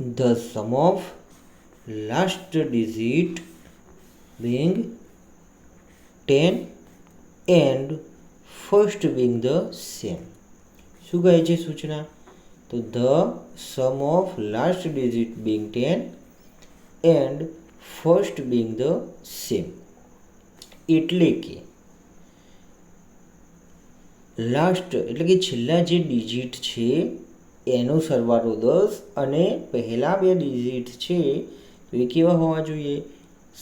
the sum of last digit being 10 and first being the same શું કહે છે સૂચના? તો the sum of last digit being ten and first being the same. એટલે કે last, એટલે કે છેલ્લા જે ડિજિટ છે એનો સરવાળો દસ અને પહેલાં બે ડિજિટ છે, તો એ કેવા હોવા જોઈએ?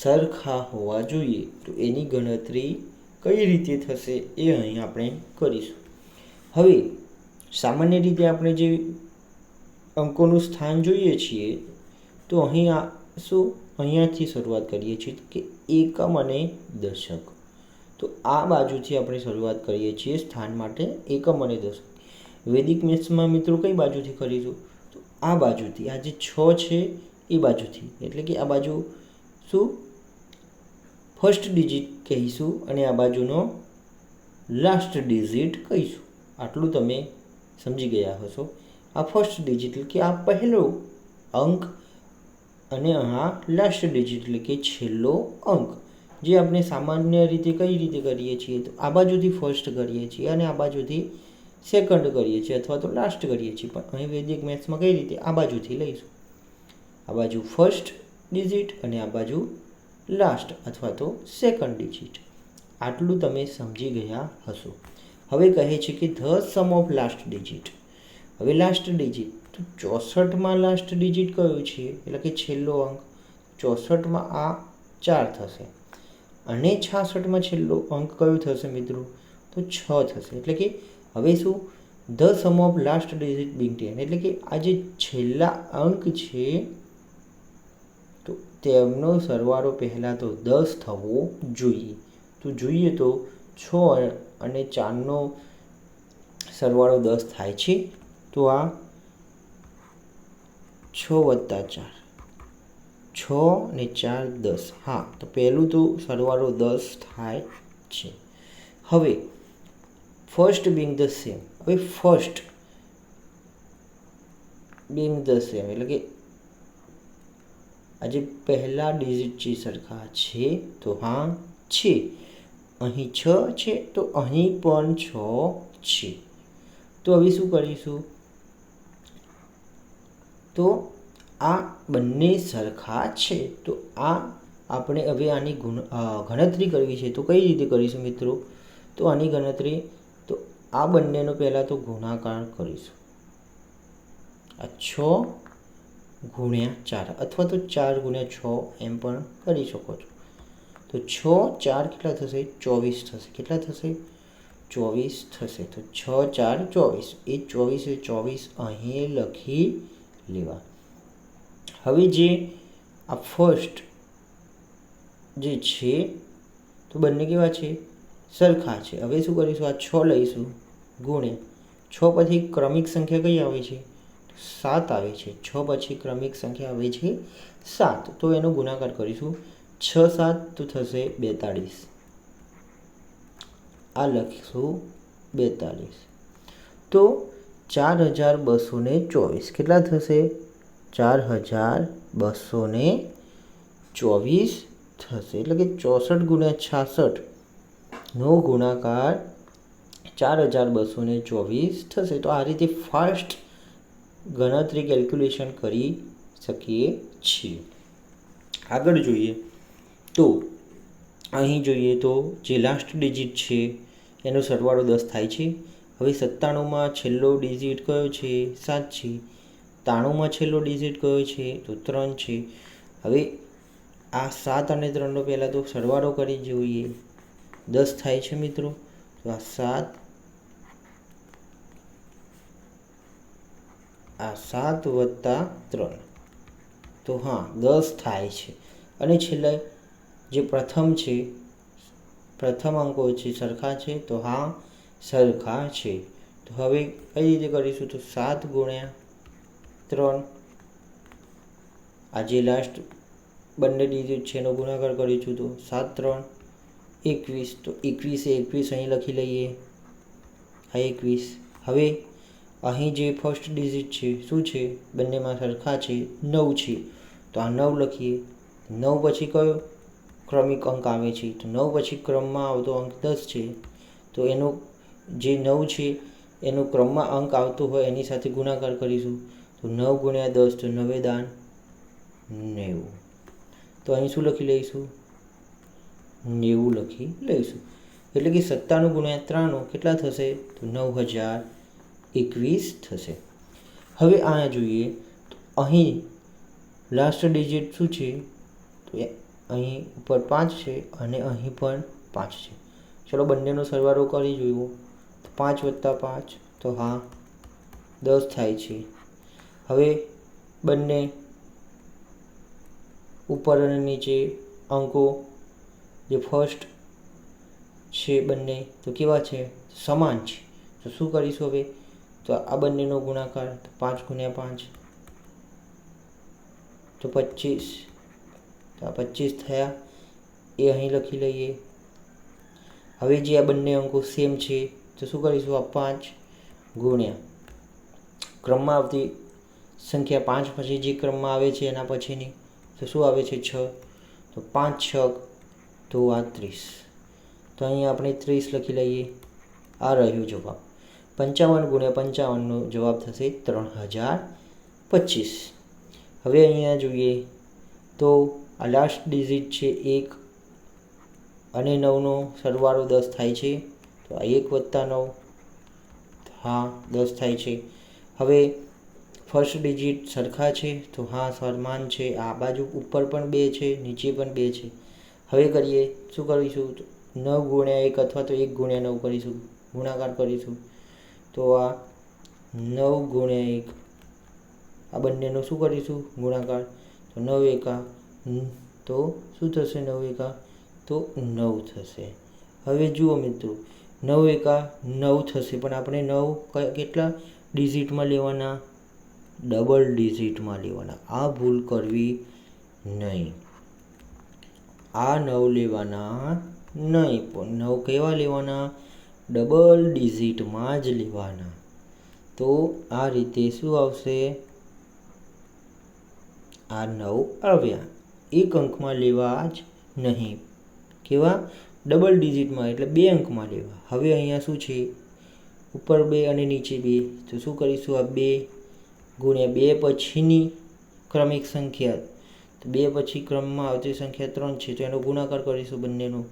સરખા હોવા જોઈએ. તો એની ગણતરી કઈ રીતે થશે એ અહીં આપણે કરીશું. હવે, સામાન્ય રીતે આપણે જે અંકોનું સ્થાન જોઈએ છીએ, તો અહીં આ શું? અહીંયાથી શરૂઆત કરીએ છીએ કે એકમ અને દશક. તો આ બાજુથી આપણે શરૂઆત કરીએ છીએ સ્થાન માટે એકમ અને દશક. વૈદિક મેથ્સમાં મિત્રો કઈ બાજુથી કરીશું તો આ બાજુથી, આ જે છ છે, એ બાજુથી. એટલે કે આ બાજુ શું? ફર્સ્ટ ડિજિટ કહીશું અને આ બાજુનો લાસ્ટ ડિજિટ કહીશું. આટલું તમે સમજી ગયા હશો. આ ફર્સ્ટ ડિજિટ એટલે કે આ પહેલો અંક અને આ લાસ્ટ ડિજિટ એટલે કે છેલ્લો અંક. જે આપણે સામાન્ય રીતે કઈ રીતે કરીએ છીએ? તો આ બાજુથી ફર્સ્ટ કરીએ છીએ અને આ બાજુથી સેકન્ડ કરીએ છીએ અથવા તો લાસ્ટ કરીએ છીએ. પણ અહીં વૈદિક મેથ્સમાં કઈ રીતે? આ બાજુથી લઈશું. આ બાજુ ફર્સ્ટ ડિજિટ અને આ બાજુ લાસ્ટ અથવા તો સેકન્ડ ડિજિટ આટલું તમે સમજી ગયા હશો. હવે કહે છે કે the sum of last digit હવે લાસ્ટ ડિજિટ તો ચોસઠમાં લાસ્ટ ડિજિટ કયું છે? એટલે કે છેલ્લો અંક. ચોસઠમાં આ ચાર થશે. અને છાસઠમાં છેલ્લો અંક કયો થશે મિત્રો? તો છ થશે. એટલે કે હવે શું? The sum of last digit being ten એટલે કે આ જે છેલ્લા અંક છે, તો તેમનો સરવાળો પહેલાં તો દસ થવો જોઈએ. તો જોઈએ તો છ અને ચારનો સરવાળો દસ થાય છે. તો આ છ વત્તા ચાર. છ ને ચાર દસ. હા, તો પહેલું તો સરવાળો દસ થાય છે. હવે ફર્સ્ટ બિંગ ધ સેમ હવે ફર્સ્ટ બિંગ ધ સેમ એટલે કે આજે પહેલા ડિજિટ જે સરખા છે, તો હા, છે. અહીં છ છે, તો અહીં પણ છ છે. તો હવે શું કરીશું? તો આ બંને સરખા છે, તો આ આપણે હવે આની ગુણ ગણતરી કરવી છે. તો કઈ રીતે કરીશું મિત્રો? તો આની ગણતરી આ બંનેનો પહેલાં તો ગુણાકાર કરીશું. આ છ ગુણ્યા ચાર અથવા તો ચાર ગુણ્યા છ એમ પણ કરી શકો છો. તો છ, ચાર કેટલા થશે? ચોવીસ થશે. કેટલા થશે? ચોવીસ થશે. તો છ, ચાર, ચોવીસ. એ ચોવીસે ચોવીસ અહીં લખી લેવા. હવે જે આ ફર્સ્ટ જે છે, તો બંને કેવા છે? સરખા છે. હવે શું કરીશું? આ છ લઈશું. ગુણ્યા છ પછી ક્રમિક સંખ્યા કઈ આવે છે? સાત આવે છે. છ પછી ક્રમિક સંખ્યા આવે છે સાત. તો એનો ગુણાકાર કરીશું. છ સાત તો થશે બેતાળીસ. આ લખીશું બેતાળીસ. તો ચાર હજાર બસો ને ચોવીસ. કેટલા થશે? ચાર હજાર બસો ને ચોવીસ થશે. એટલે કે ચોસઠ ગુણ્યા છાસઠ નો ગુણાકાર ચાર હજાર બસો ને ચોવીસ થશે. તો આ રીતે ફાસ્ટ ગણતરી કેલ્ક્યુલેશન કરી શકીએ છીએ. આગળ જોઈએ. તો અહીં જોઈએ તો જે લાસ્ટ ડિજિટ છે, એનો સરવાળો દસ થાય છે. હવે સત્તાણુંમાં છેલ્લો ડિજિટ કયો છે? સાત છે. ત્રાણુંમાં છેલ્લો ડિજિટ કયો છે? તો ત્રણ છે. હવે આ સાત અને ત્રણનો પહેલાં તો સરવાળો કરી જોઈએ. દસ થાય છે મિત્રો. તો આ સાત આ સાત વત્તા ત્રણ. તો હા, દસ થાય છે. અને છેલ્લે જે પ્રથમ છે, પ્રથમ અંકો છે સરખા છે, તો હા, સરખા છે. તો હવે કઈ રીતે કરીશું? તો સાત ગુણ્યા ત્રણ. આ જે લાસ્ટ બંને ડિજિટ છે એનો ગુણાકાર કરીશું તો સાત ત્રણ. એકવીસ, તો એકવીસે, એકવીસ અહીં લખી લઈએ. આ એકવીસ. હવે અહીં જે ફર્સ્ટ ડિજિટ છે, શું છે? બંનેમાં સરખા છે, નવ છે. તો આ નવ લખીએ. નવ પછી કયો? ક્રમિક અંક આવે છે. તો નવ પછી ક્રમમાં આવતો અંક દસ છે. તો એનો જે નવ છે, એનો ક્રમમાં અંક આવતો હોય એની સાથે ગુણાકાર કરીશું. તો નવ ગુણ્યા દસ, તો નવે દાન નેવું. તો અહીં શું લખી લઈશું? નેવું લખી લઈશું. એટલે કે સત્તાણું ગુણ્યા ત્રાણું કેટલા થશે? તો નવ હજાર એકવીસ થશે. હવે આ જોઈએ તો અહીં લાસ્ટ ડિજિટ શું છે? તો અહીં ઉપર પાંચ છે અને અહીં પણ પાંચ છે. ચલો બંનેનો સરવાળો કરી જોયો. તો પાંચ વત્તા પાંચ, તો હા, દસ થાય છે. હવે બંને ઉપર અને નીચે અંકો, જે ફર્સ્ટ છે બંને, તો કેવા છે? સમાન છે. તો શું કરીશું હવે? તો આ બંનેનો ગુણાકાર પાંચ ગુણ્યા પાંચ. તો પચીસ. તો આ પચીસ થયા. એ અહીં લખી લઈએ. હવે જે આ બંને અંકો સેમ છે, તો શું કરીશું? આ પાંચ ગુણ્યા. ક્રમમાં આવતી સંખ્યા પાંચ પછી જે ક્રમમાં આવે છે એના પછીની, તો શું આવે છે? છ. તો પાંચ છ તો આ ત્રીસ. તો અહીં આપણે ત્રીસ લખી લઈએ. આ રહ્યું જવાબ. પંચાવન ગુણ્યા પંચાવનનો જવાબ થશે ત્રણ હજાર પચીસ. હવે અહીંયા જોઈએ તો આ લાસ્ટ ડિજિટ છે એક અને નવનો સરવાળો દસ થાય છે. તો આ એક વત્તા નવ. હા, દસ થાય છે. હવે ફર્સ્ટ ડિજિટ સરખા છે, તો હા, સમાન છે. આ બાજુ ઉપર પણ બે છે, નીચે પણ બે છે. હવે કરીએ, શું કરીશું? નવ ગુણ્યા એક અથવા તો એક ગુણ્યા નવ કરીશું. ગુણાકાર કરીશું. તો આ નવ ગુણ્યા એક. આ બંનેનો શું કરીશું? ગુણાકાર. તો નવ એકા. તો શું થશે નવ એકા? તો નવ થશે. હવે જુઓ મિત્રો, નવ એકા નવ થશે, પણ આપણે નવ કેટલા ડિજિટમાં લેવાના? ડબલ ડિજિટમાં લેવાના. આ ભૂલ કરવી નહીં. આ નવ લેવાના નહીં. પણ નવ કેવા લેવાના? ડબલ ડિજિટમાં જ લેવાના. તો આ રીતે શું આવશે? આ નવ આવ્યા. એક અંકમાં લેવા જ નહીં. કેવા? ડબલ ડિજિટમાં એટલે બે અંકમાં લેવા. હવે અહીંયા શું છે? ઉપર બે અને નીચે બે. તો શું કરીશું? આ બે ગુણ્યા બે પછીની ક્રમિક સંખ્યા. તો બે પછી ક્રમમાં આવતી સંખ્યા ત્રણ છે. તો એનો ગુણાકાર કરીશું બંનેનો.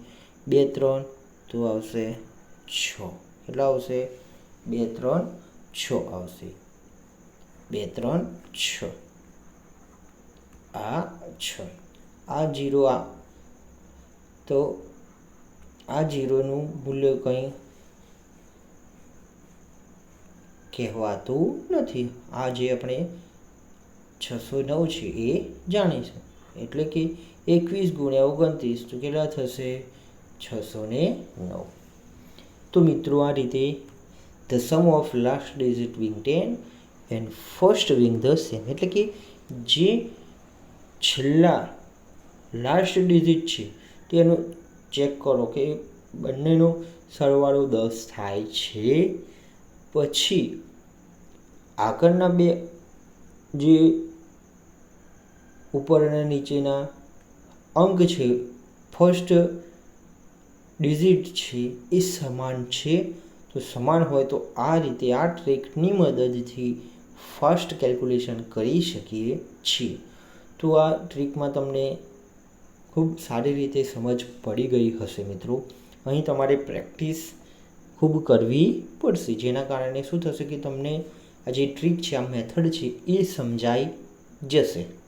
બે, ત્રણ તો આવશે છ. કેટલા આવશે? બે, ત્રણ, છ આવશે. બે, ત્રણ, છ. આ છ. આ જીરો આ. તો આ જીરોનું મૂલ્ય કંઈ કહેવાતું નથી. આ જે આપણે છસો નવ છે એ જાણીશું એટલે કે એકવીસ ગુણ્યા ઓગણત્રીસ તો કેટલા થશે? છસો ને નવ. તો મિત્રો, આ રીતે the sum of last digit being ten and first being the same એટલે કે જે છેલ્લા લાસ્ટ ડિજિટ છે તેનું ચેક કરો કે બંનેનો સરવાળો દસ થાય છે. પછી આગળના બે જે ઉપર અને નીચેના અંક છે ફર્સ્ટ ડિજિટ છે, એ સમાન છે? તો સમાન હોય તો આ રીતે આ ટ્રેકની મદદથી ફાસ્ટ કેલ્ક્યુલેશન કરી શકીએ છીએ. તો આ ટ્રીકમાં તમને ખૂબ સારી રીતે સમજ પડી ગઈ હશે મિત્રો. અહીં તમારે પ્રેક્ટિસ ખૂબ કરવી પડશે. જેના કારણે શું થશે કે તમને આ જે ટ્રીક છે, આ મેથડ છે, એ સમજાઈ જશે.